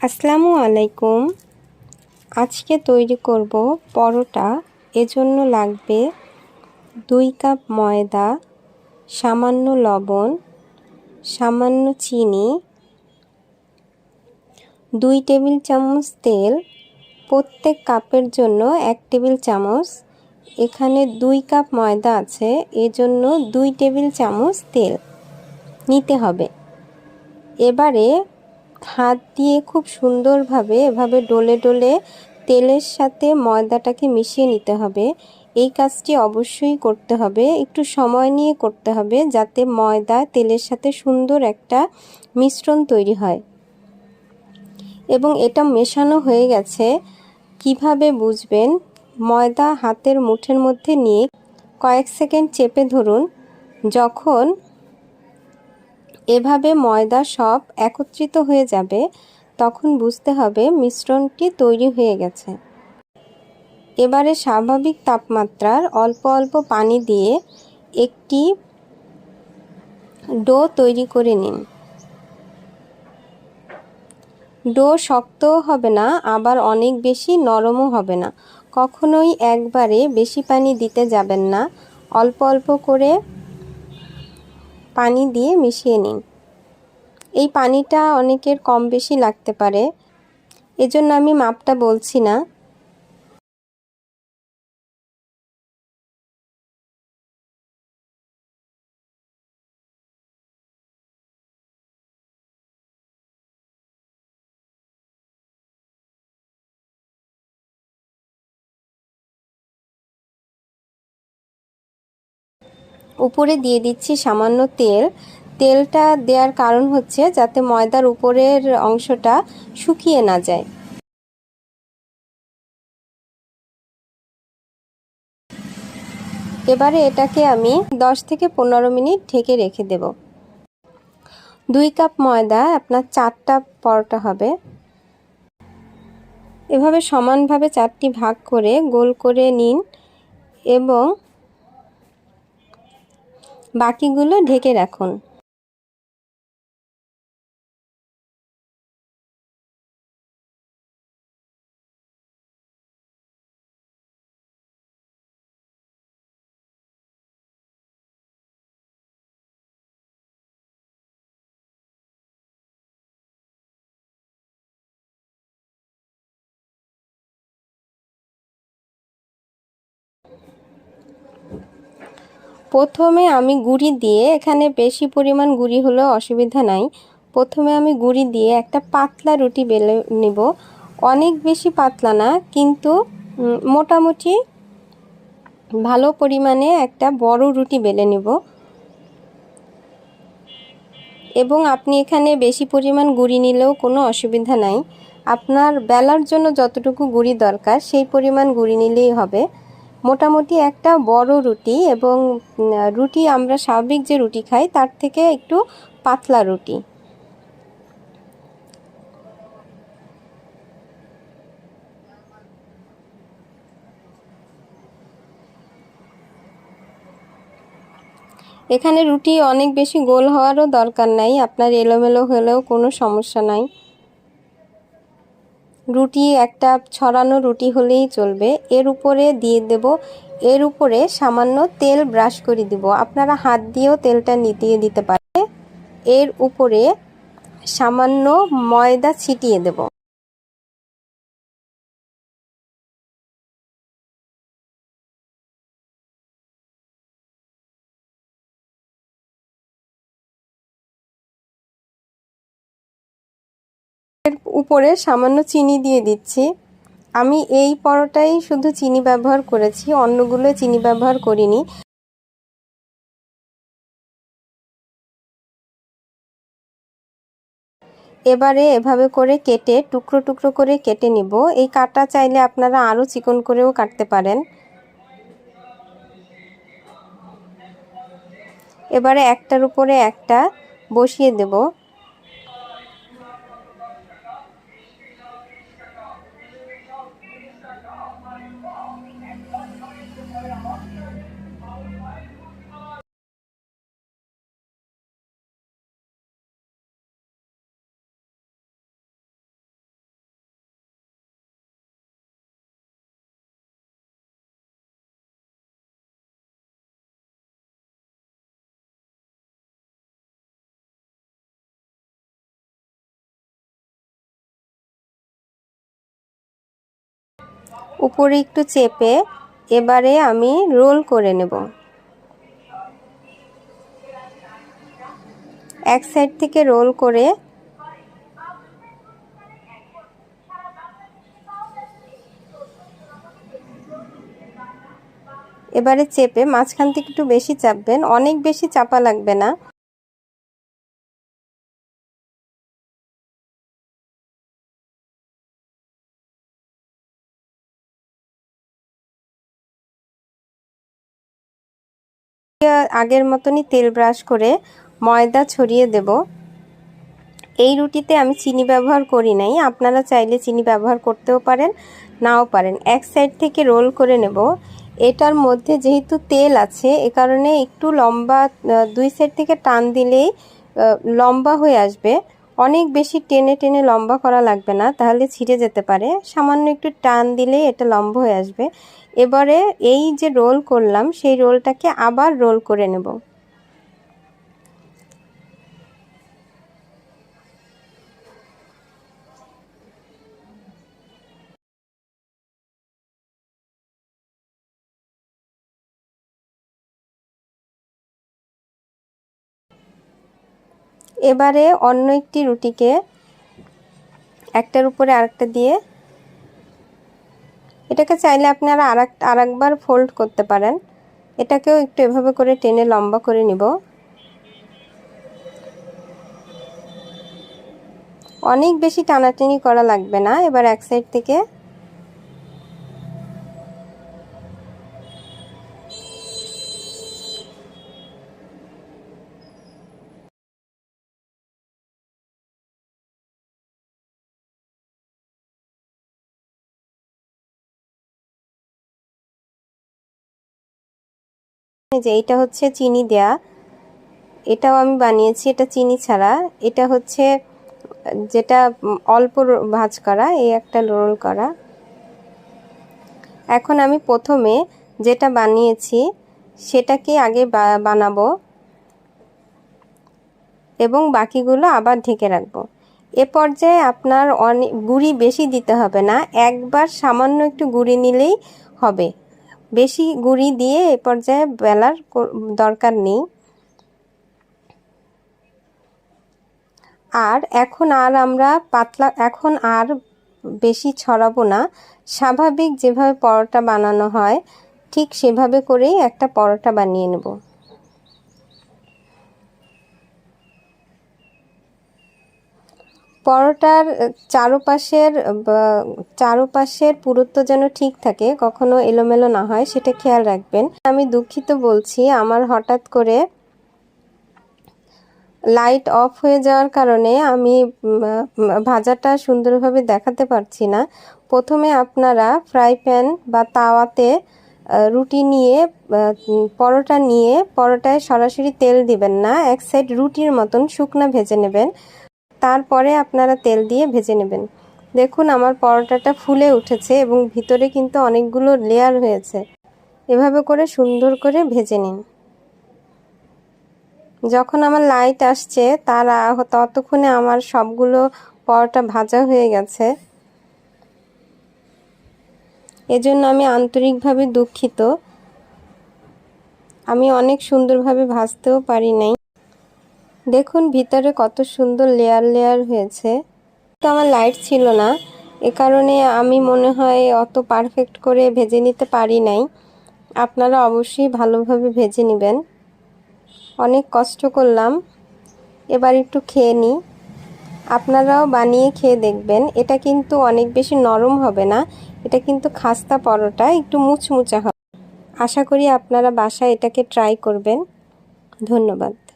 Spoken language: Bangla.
আসসালামু আলাইকুম। আজকে তৈরি করব পরোটা। এজন্য লাগবে দুই কাপ ময়দা, সামান্য লবণ, সামান্য চিনি, দুই টেবিল চামচ তেল, প্রত্যেক কাপের জন্য এক টেবিল চামচ। এখানে দুই কাপ ময়দা আছে, এজন্য দুই টেবিল চামচ তেল নিতে হবে। এবারে হাত দিয়ে খুব সুন্দরভাবে এভাবে ডলে ডলে তেলের সাথে ময়দাটাকে মিশিয়ে নিতে হবে। এই কাজটি অবশ্যই করতে হবে। একটু সময় নিয়ে করতে হবে যাতে ময়দা তেলের সাথে সুন্দর একটা মিশ্রণ তৈরি হয়। এবং এটা মেশানো হয়ে গেছে। কীভাবে বুঝবেন? ময়দা হাতের মুঠের মধ্যে নিয়ে কয়েক সেকেন্ড চেপে ধরুন। যখন এভাবে ময়দা সব একত্রিত হয়ে যাবে, তখন বুঝতে হবে মিশ্রণটি তৈরি হয়ে গেছে। এবারে স্বাভাবিক তাপমাত্রার অল্প অল্প পানি দিয়ে একটি ডো তৈরি করে নিন। ডো শক্তও হবে না, আবার অনেক বেশি নরমও হবে না। কখনোই একবারে বেশি পানি দিতে যাবেন না। অল্প অল্প করে পানি দিয়ে মিশিয়ে নিন। এই পানিটা অনেকের কম বেশি লাগতে পারে। এজন্য আমি মাপটা বলছি না। উপরে দিয়ে দিচ্ছি সামান্য তেল। তেলটা দেওয়ার কারণ হচ্ছে যাতে ময়দার উপরের অংশটা শুকিয়ে না যায়। এবারে এটাকে আমি 10 থেকে পনেরো মিনিট ঢেকে রেখে দেব। দুই কাপ ময়দা, আপনার চারটা পরোটা হবে। এভাবে সমানভাবে চারটি ভাগ করে গোল করে নিন এবং বাকিগুলো ঢেকে রাখুন। প্রথমে আমি গুড়ি দিয়ে, এখানে বেশি পরিমাণ গুড়ি হলেও অসুবিধা নাই। প্রথমে আমি গুড়ি দিয়ে একটা পাতলা রুটি বেলে নেব। অনেক বেশি পাতলা না, কিন্তু মোটামুটি ভালো পরিমাণে একটা বড় রুটি বেলে নেব। এবং আপনি এখানে বেশি পরিমাণ গুড়ি নিলেও কোনো অসুবিধা নাই। আপনার বেলার জন্য যতটুকু গুড়ি দরকার, সেই পরিমাণ গুড়ি নিলেই হবে। মোটামুটি একটা বড় রুটি এবং রুটি আমরা স্বাভাবিক যে রুটি খাই তার থেকে একটু পাতলা রুটি। এখানে রুটি অনেক বেশি গোল হওয়ারও দরকার নাই, আপনার এলোমেলো হলেও কোনো সমস্যা নাই। রুটি, একটা ছড়ানো রুটি হলেই চলবে। এর উপরে দিয়ে দেব, এর উপরে সামান্য তেল ব্রাশ করে দিব। আপনারা হাত দিয়েও তেলটা নিতিয়ে দিতে পারে এর উপরে সামান্য ময়দা ছিটিয়ে দেব। উপরে সামান্য চিনি দিয়ে দিচ্ছি। আমি এই পরোটাই শুধু চিনি ব্যবহার করেছি, অন্যগুলো চিনি ব্যবহার করিনি। এবারে এভাবে করে কেটে, টুকরো টুকরো করে কেটে নিব। এই কাটা চাইলে আপনারা আরও চিকন করেও কাটতে পারেন। এবারে একটার উপরে একটা বসিয়ে দেব। উপরে একটু চেপে এবারে আমি রোল করে নেব। এক সাইড থেকে রোল করে এবারে চেপে মাঝখান থেকে একটু বেশি চাপবেন, অনেক বেশি চাপা লাগবে না। আগের মতনই তেল ব্রাশ করে ময়দা ছড়িয়ে দেব। এই রুটিতে আমি চিনি ব্যবহার করি নাই। আপনারা চাইলে চিনি ব্যবহার করতেও পারেন, নাও পারেন। এক সাইড থেকে রোল করে নেব। এটার মধ্যে যেহেতু তেল আছে, এ কারণে একটু লম্বা দুই সাইড থেকে টান দিলেই লম্বা হয়ে আসবে। অনেক বেশি টেনে টেনে লম্বা করা লাগবে না, তাহলে ছিঁড়ে যেতে পারে। সামান্য একটু টান দিলেই এটা লম্বা হয়ে আসবে। এবারে এই যে রোল করলাম, সেই রোলটাকে আবার রোল করে নেব। এবারে অন্য একটি রুটিকে একটার উপরে আরেকটা দিয়ে এটাকে চাইলে আপনারা আর আর একবার ফোল্ড করতে পারেন। এটাকেও একটু এভাবে করে টেনে লম্বা করে নিব। অনেক বেশি টানাটানি করা লাগবে না। এবার এক সাইড থেকে যে এটা হচ্ছে চিনি দেয়া, এটাও আমি বানিয়েছি, এটা চিনি ছাড়া। এটা হচ্ছে, যেটা অল্প ভাজ করা, এই একটা রোল করা। এখন আমি প্রথমে যেটা বানিয়েছি, সেটাকে আগে বানাবো এবং বাকিগুলো আবার ঢেকে রাখব। এ পর্যায়ে আপনার অনেক গুড়ি বেশি দিতে হবে না, একবার সামান্য একটু গুড়ি নিলেই হবে। বেশি গুঁড়ি দিয়ে এ পর্যায়ে বেলার দরকার নেই। আর এখন আর আমরা পাতলা, এখন আর বেশি ছড়াবো না। স্বাভাবিক যেভাবে পরোটা বানানো হয়, ঠিক সেভাবে করেই একটা পরোটা বানিয়ে নেব। পরোটার চারোপাশের চারোপাশের পুরুত্ব যেন ঠিক থাকে, কখনো এলোমেলো না হয়, সেটা খেয়াল রাখবেন। আমি দুঃখিত বলছি, আমার হঠাৎ করে লাইট অফ হয়ে যাওয়ার কারণে আমি ভাজাটা সুন্দরভাবে দেখাতে পারছি না। প্রথমে আপনারা ফ্রাই প্যান বা তাওয়াতে রুটি নিয়ে পরোটা নিয়ে, পরোটায় সরাসরি তেল দিবেন না, এক সাইড রুটির মতন শুকনা ভেজে নেবেন। তারপরে আপনারা তেল দিয়ে ভেজে নেবেন। দেখুন, আমার পরোটাটা ফুলে উঠেছে এবং ভিতরে কিন্তু অনেকগুলো লেয়ার হয়েছে। এভাবে করে সুন্দর করে ভেজে নিন। যখন আমার লাইট আসছে, তার ততক্ষণে আমার সবগুলো পরোটা ভাজা হয়ে গেছে। এজন্য আমি আন্তরিকভাবে দুঃখিত। আমি অনেক সুন্দরভাবে ভাজতেও পারি নাই। দেখুন ভিতরে কত সুন্দর লেয়ার লেয়ার হয়েছে। তো আমার লাইট ছিল না। এ কারণে আমি মনে হয় অত পারফেক্ট করে ভেজে নিতে পারি নাই। আপনারা অবশ্যই ভালোভাবে ভেজে নেবেন। অনেক কষ্ট করলাম। এবার একটু খেয়ে নিই। আপনারাও বানিয়ে খেয়ে দেখবেন। এটা কিন্তু অনেক বেশি নরম হবে না। এটা কিন্তু খাস্তা পরোটা, একটু মুচমুচা হবে। আশা করি আপনারা বাসায় এটাকে ট্রাই করবেন। ধন্যবাদ।